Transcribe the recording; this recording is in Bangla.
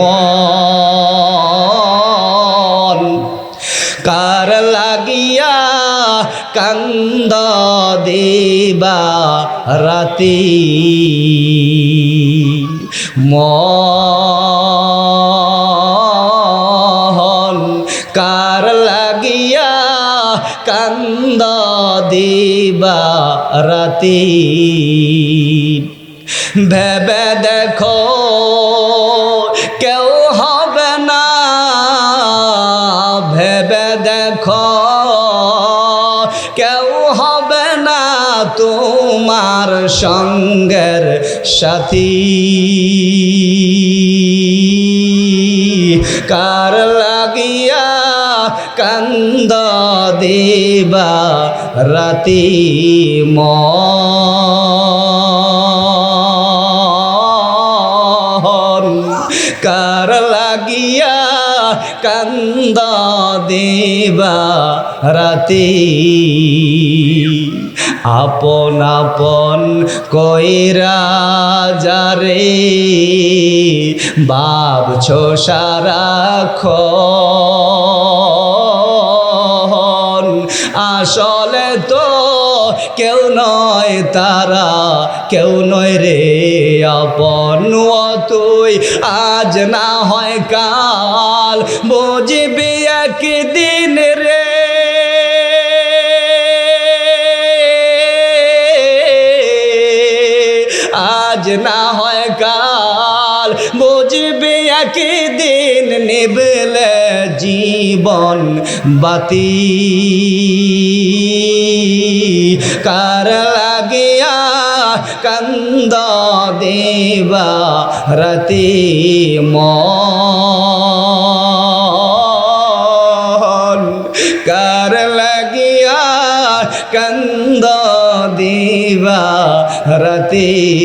মন। কার লাগিয়া কান্দ দেবা রাতি? মন। কার লাগিয়া কান্দ দেবা রাতি? ভেবে দেখো দেখো কেউ হবে না তোমার সঙ্গের সাথী। কার লাগিয়া কান্দ দেবা রাতি মন কান্দ দেবা রাতে। আপন আপন কইরা যারে ভাবছ সারাক্ষণ আসলে তো কেউ নয় তারা, কেউ নয় রে আপন। তুই আজ না হয় কাল বুঝবি একদিন রে। আজ না হয় কাল বুঝবি একদিন নিবলে জীবন বাতি কার কান্দ দেবা রাতি মন? কার লাগিয়া কান্দ দেবা রাতি